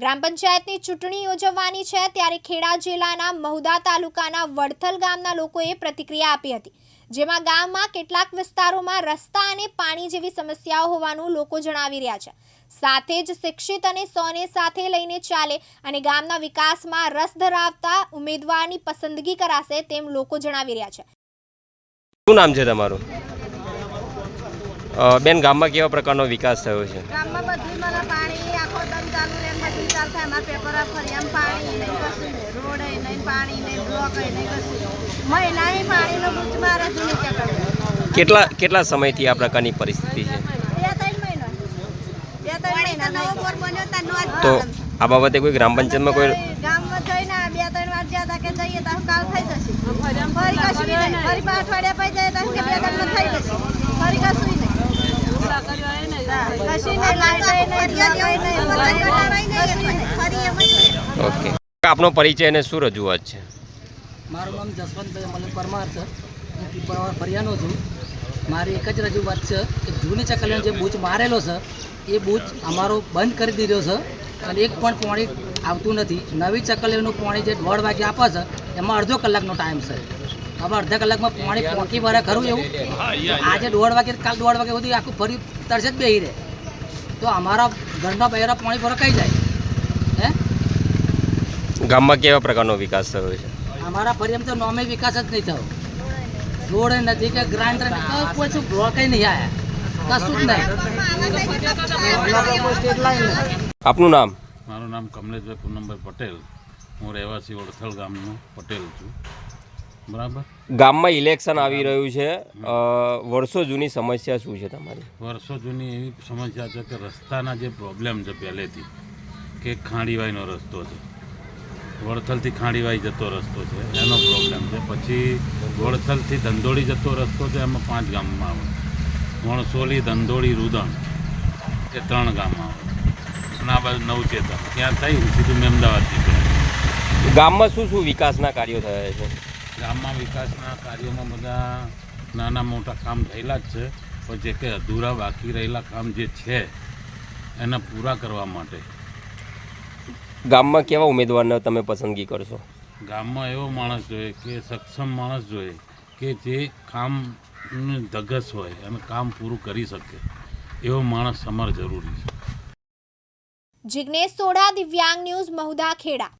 ગ્રામ પંચાયતની ચૂંટણી યોજવાની છે ત્યારે ખેડા જિલ્લાના મહુદા તાલુકાના વડથલ ગામના લોકોએ પ્રતિક્રિયા આપી હતી, જેમાં ગામમાં કેટલાક વિસ્તારોમાં રસ્તા અને પાણી જેવી સમસ્યાઓ હોવાનું લોકો જણાવી રહ્યા છે. સાથે જ શિક્ષિત અને સોને સાથે લઈને ચાલે અને ગામના વિકાસમાં રસ ધરાવતા ઉમેદવારની પસંદગી કરાશે તેમ લોકો જણાવી રહ્યા છે. શું નામ છે તમારું? બેન ગામમાં કેવા પ્રકારનો વિકાસ થયો છે? ગામમાં બધું મને પાણી આખો દમ ચાલુ રહે ને ચાલુ થાય અમારા પેપર ફરી આમ પાણી નહીં કશું રોડ નહીં પાણી નહીં બ્લોક નહીં કશું મહિનાની પાણીનો બૂચ મારે છે નીચે કરે કેટલા કેટલા સમયથી આ પ્રકારની પરિસ્થિતિ છે? બે ત્રણ મહિના. બે ત્રણ મહિના નવો બોર બન્યો તારનો આજ તો આ બાબતે કોઈ ગ્રામ પંચાયતમાં કોઈ ગામમાં જઈને આ બે ત્રણ વાર જ્યાં તા કે જઈએ તો કાલ થઈ જશે. ફરી કશું નહીં ફરી પાંચ અઠવાડિયા પછી જઈએ તો કે બે ત્રણ થઈ જશે. ફરી કશું નહીં ઓકે. આપનો પરિચય અને શું રજૂઆત છે? મારું નામ જસવંતભાઈ મલક પરમાર છે. હું પીપળવા ફરિયાનો છું. મારી એક જ રજૂઆત છે કે જૂની ચકલીનો જે બૂચ મારેલો છે, એ બૂચ અમારો બંધ કરી દીધો છે અને એક પણ પાણી આવતું નથી. નવી ચકલીનું પાણી જે દોઢ વાગે આપે છે, એમાં અડધો કલાકનો ટાઈમ છે. હવે અડધા કલાકમાં પાણી પોકી ભરે ખરું એવું? આજે દોઢ વાગે કાલ દોઢ વાગે સુધી આખું ફરી તરસે જ બેહી રહે તો અમારા ઘરના બહેરા પાણી ફરકાઈ જાય? હે? ગામમાં કેવા પ્રકારનો વિકાસ થયો છે? અમારા ફરી એમ તો નોમે વિકાસ જ નહીં થયો. રોડ નથી કે ગ્રાઇન્ડર કોઈ શું બ્લોક નહીં આવ્યા કશું જ નહીં. આપનું નામ? મારું નામ કમલેશભાઈ પૂનમભાઈ પટેલ. હું રહેવાસી વડથલ ગામનો પટેલ છું. બરાબર. ગામમાં ઇલેક્શન આવી રહ્યું છે. વર્ષો જૂની સમસ્યા શું છે તમારી? વર્ષો જૂની એવી સમસ્યા છે કે રસ્તાના જે પ્રોબ્લેમ છે પહેલેથી કે ખાંડીવાઈનો રસ્તો છે. વડથલથી ખાંડીવાઈ જતો રસ્તો છે એનો પ્રોબ્લેમ છે. પછી વડથલથી ધંધોળી જતો રસ્તો છે એમાં પાંચ ગામમાં આવે. વણસોલી ધંધોળી રુદણ એ ત્રણ ગામમાં આવે. અને આ બાજુ નવચેતન. ત્યાં થઈ સીધું મેમદાવાદ ગામમાં શું શું વિકાસના કાર્યો થયા છે? ગામમાં વિકાસના કાર્યોમાં બધા નાના મોટા કામ થયેલા જ છે. પણ જે કે અધૂરા બાકી રહેલા કામ જે છે એને પૂરા કરવા માટે. ગામમાં કેવા ઉમેદવારને તમે પસંદગી કરશો ગામમાં એવો માણસ જોઈએ કે સક્ષમ માણસ જોઈએ કે જે કામ ધગસ હોય અને કામ પૂરું કરી શકે. એવો માણસ અમારે જરૂરી છે. જિગ્નેશ સોઢા દિવ્યાંગ ન્યૂઝ મહુદા ખેડા.